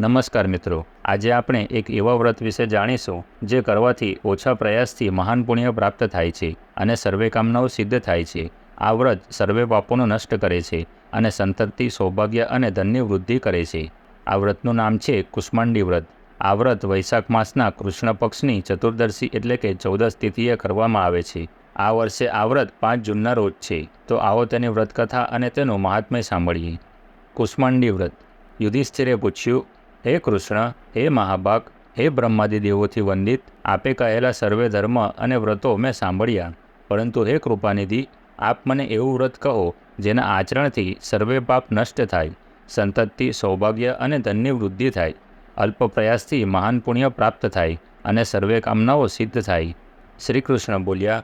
નમસ્કાર મિત્રો. આજે આપણે એક એવા વ્રત વિશે જાણીશું, જે કરવાથી ઓછા પ્રયાસથી મહાન પુણ્ય પ્રાપ્ત થાય છે અને સર્વે કામનાઓ સિદ્ધ થાય છે. આ વ્રત સર્વે પાપોનો નષ્ટ કરે છે અને સંતતિ, સૌભાગ્ય અને ધનની વૃદ્ધિ કરે છે. આ વ્રતનું નામ છે કુષ્માંડી વ્રત. આ વ્રત વૈશાખ માસના કૃષ્ણ પક્ષની ચતુર્દશી એટલે કે ચૌદશ તિથિએ કરવામાં આવે છે. આ વર્ષે આ વ્રત પાંચ જૂનના રોજ છે. તો આવો તેની વ્રતકથા અને તેનું મહાત્મ્ય સાંભળીએ. કુષ્માંડી વ્રત. યુધિષ્ઠિરે પૂછ્યું હે કૃષ્ણ, હે મહાભાગ હે બ્રહ્માદિ દેવોથી વંદિત, આપે કહેલા સર્વે ધર્મ અને વ્રતો મેં સાંભળ્યા. પરંતુ હે કૃપાનિધિ, આપ મને એવું વ્રત કહો, જેના આચરણથી સર્વે પાપ નષ્ટ થાય, સંતતિ, સૌભાગ્ય અને ધનની વૃદ્ધિ થાય, અલ્પ પ્રયાસથી મહાન પુણ્ય પ્રાપ્ત થાય અને સર્વે કામનાઓ સિદ્ધ થાય. શ્રી કૃષ્ણ બોલ્યા,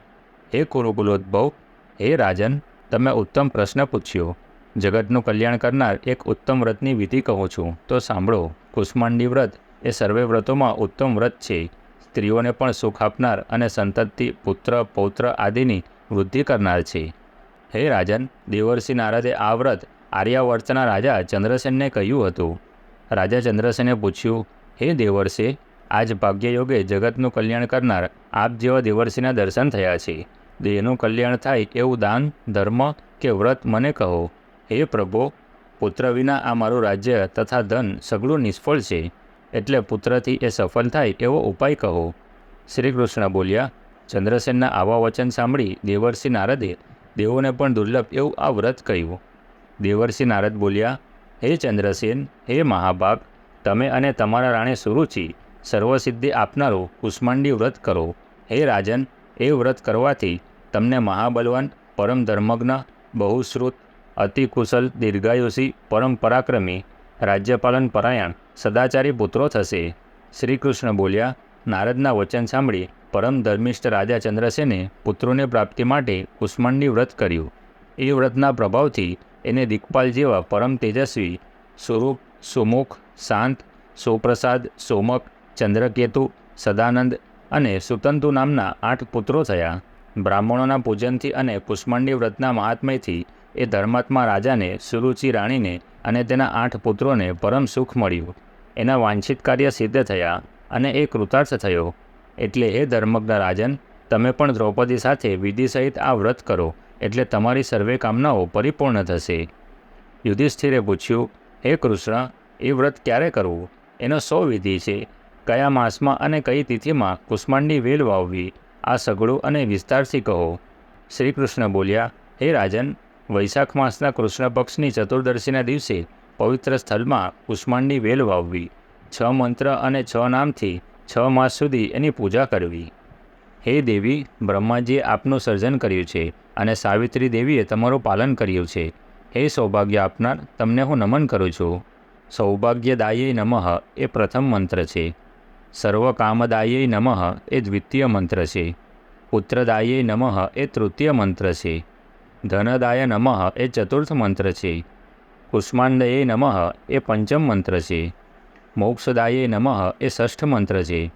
હે કુરુકુલોદ્ભવ, હે રાજન, તમે ઉત્તમ પ્રશ્ન પૂછ્યો. જગતનું કલ્યાણ કરનાર એક ઉત્તમ વ્રતની વિધિ કહું છું. તો સાંભળો, કુષ્માંડી વ્રત એ સર્વે વ્રતોમાં ઉત્તમ વ્રત છે. સ્ત્રીઓને પણ સુખ આપનાર અને સંતતિ, પુત્ર, પૌત્ર આદિની વૃદ્ધિ કરનાર છે. હે રાજન, દેવર્ષિ નારદે આ વ્રત આર્યાવર્તના રાજા ચંદ્રસેનને કહ્યું હતું. રાજા ચંદ્રસેને પૂછ્યું, હે દેવર્ષે, આજ ભાગ્યયોગે જગતનું કલ્યાણ કરનાર આપ જેવા દેવર્ષિના દર્શન થયા છે. દેહનું કલ્યાણ થાય એવું દાન, ધર્મ કે વ્રત મને કહો. હે પ્રભો, પુત્ર વિના આ મારું રાજ્ય તથા ધન સગળું નિષ્ફળ છે, એટલે પુત્રથી એ સફળ થાય એવો ઉપાય કહો. શ્રી કૃષ્ણ બોલ્યા, ચંદ્રસેનના આવા વચન સાંભળી દેવર્ષિ નારદે દેવોને પણ દુર્લભ એવું આ વ્રત કહ્યું. દેવર્ષિ નારદ બોલ્યા, હે ચંદ્રસેન, હે મહાભાગ તમે અને તમારા રાણે સુરુચિ સર્વસિદ્ધિ આપનારું કુષ્માંડી વ્રત કરો. હે રાજન, એ વ્રત કરવાથી તમને મહાબલવાન, પરમ ધર્મજ્ઞ, બહુશ્રુત અતિ કુશલ, દીર્ઘાયુષી પરમ પરાક્રમી રાજ્યપાલન પરાયણ, સદાચારી પુત્રો થશે. શ્રી કૃષ્ણ બોલ્યા, નારદના વચન સાંભળી પરમ ધર્મિષ્ઠ રાજા ચંદ્રસેને પુત્રોની પ્રાપ્તિ માટે કુષ્માંડી વ્રત કર્યું. એ વ્રતના પ્રભાવથી એને દિગ્પાલ જેવા પરમ તેજસ્વી, સ્વરૂપ, સુમુખ, શાંત સુપ્રસાદ સોમક, ચંદ્રકેતુ, સદાનંદ અને સુતંતુ નામના આઠ પુત્રો થયા. બ્રાહ્મણોના પૂજનથી અને કુષ્મંડી વ્રતના મહાત્મયથી એ ધર્માત્મા રાજાને, સુરુચિ રાણીને અને તેના આઠ પુત્રોને પરમ સુખ મળ્યું. એના વાંછિત કાર્ય સિદ્ધ થયા અને એ કૃતાર્થ થયો. એટલે હે ધર્મજ્ઞ રાજન, તમે પણ દ્રૌપદી સાથે વિધિ સહિત આ વ્રત કરો, એટલે તમારી સર્વે કામનાઓ પરિપૂર્ણ થશે. યુધિષ્ઠિરે પૂછ્યું, હે કૃષ્ણ, એ વ્રત ક્યારે કરવું? એનો સો વિધિ છે. કયા માસમાં અને કઈ તિથિમાં કુષ્માંડી વેલ વાવવી? આ સઘળું અને વિસ્તારથી કહો. શ્રી કૃષ્ણ બોલ્યા, હે રાજન વૈશાખ માસના કૃષ્ણ પક્ષની ચતુર્દશીના દિવસે પવિત્ર સ્થળમાં કુષ્માંડની વેલ વાવવી, છ મંત્ર અને છ નામથી છ માસ સુધી એની પૂજા કરવી. હે દેવી, બ્રહ્માજીએ આપનું સર્જન કર્યું છે અને સાવિત્રી દેવીએ તમારું પાલન કર્યું છે. હે સૌભાગ્ય આપનાર, તમને હું નમન કરું છું. સૌભાગ્યદાયે નમઃ એ પ્રથમ મંત્ર છે. સર્વકામદાયે નમઃ એ દ્વિતીય મંત્ર છે. પુત્રદાયે નમઃ એ તૃતીય મંત્ર છે. ધનદાય નમઃ એ ચતુર્થ મંત્ર છે. કુષ્માંડયે નમઃ એ પંચમ મંત્ર છે. મોક્ષદાયે નમઃ એ ષષ્ઠ મંત્ર છે.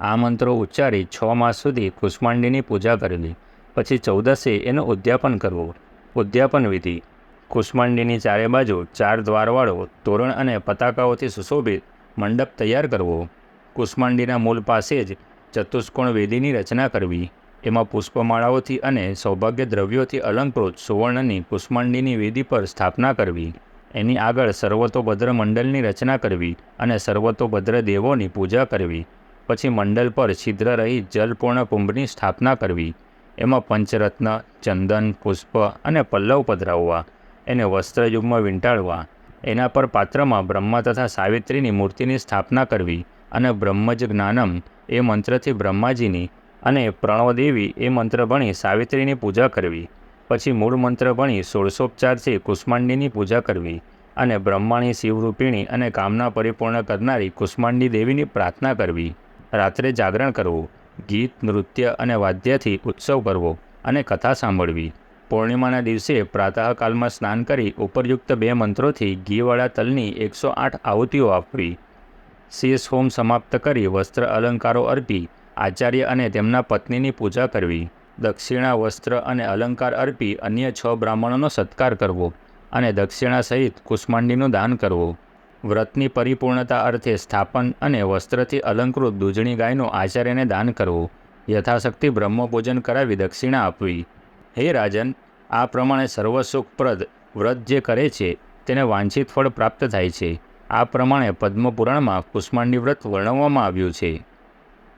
આ મંત્રો ઉચ્ચારી છ માસ સુધી કુષ્માંડીની પૂજા કરવી પછી ચૌદસે એનું ઉદ્યાપન કરવું. ઉદ્યાપન વિધિ. કુષ્માંડીની ચારે બાજુ ચાર દ્વારવાળો તોરણ અને પતાકાઓથી સુશોભિત મંડપ તૈયાર કરવો. કુષ્માંડીના મૂળ પાસે જ ચતુષ્કોણ વેદીની રચના કરવી. એમાં પુષ્પમાળાઓથી અને સૌભાગ્ય દ્રવ્યોથી અલંકૃત સુવર્ણની કુષ્માંડીની વેદી પર સ્થાપના કરવી, એની આગળ સર્વતોભદ્ર મંડળની રચના કરવી અને સર્વતોભદ્ર દેવોની પૂજા કરવી, પછી મંડળ પર છિદ્ર રહી જલપૂર્ણ કુંભની સ્થાપના કરવી, એમાં પંચરત્ન, ચંદન, પુષ્પ અને પલ્લવ પધરાવવા, એને વસ્ત્રયુગમાં વીંટાળવા, એના પર પાત્રમાં બ્રહ્મા તથા સાવિત્રીની મૂર્તિની સ્થાપના કરવી અને બ્રહ્મજ જ્ઞાનમ એ મંત્રથી બ્રહ્માજીની અને પ્રણવદેવી એ મંત્ર ભણી સાવિત્રીની પૂજા કરવી. પછી મૂળ મંત્ર ભણી ષોડશોપચારથી કુષ્માંડીની પૂજા કરવી અને બ્રહ્માણી શિવરૂપિણી અને કામના પરિપૂર્ણ કરનારી કુષ્માંડી દેવીની પ્રાર્થના કરવી. રાત્રે જાગરણ કરવું, ગીત, નૃત્ય અને વાદ્યથી ઉત્સવ કરવો અને કથા સાંભળવી. પૂર્ણિમાના દિવસે પ્રાતઃકાલમાં સ્નાન કરી ઉપરયુક્ત બે મંત્રોથી ઘીવાળા તલની એકસો આઠ આહુતિઓ આપવી. શેષ હોમ સમાપ્ત કરી વસ્ત્ર અલંકારો અર્પી આચાર્ય અને તેમના પત્નીની પૂજા કરવી, દક્ષિણા વસ્ત્ર અને અલંકાર અર્પી અન્ય છ બ્રાહ્મણોનો સત્કાર કરવો અને દક્ષિણા સહિત કુષ્માંડીનું દાન કરવું. વ્રતની પરિપૂર્ણતા અર્થે સ્થાપન અને વસ્ત્રથી અલંકૃત દૂધણી ગાયનું આચાર્યને દાન કરવું, યથાશક્તિ બ્રહ્મપૂજન કરાવી દક્ષિણા આપવી. હે રાજન, આ પ્રમાણે સર્વસુખપ્રદ વ્રત જે કરે છે, તેને વાંછિત ફળ પ્રાપ્ત થાય છે. આ પ્રમાણે પદ્મપુરાણમાં કુષ્માંડી વ્રત વર્ણવવામાં આવ્યું છે.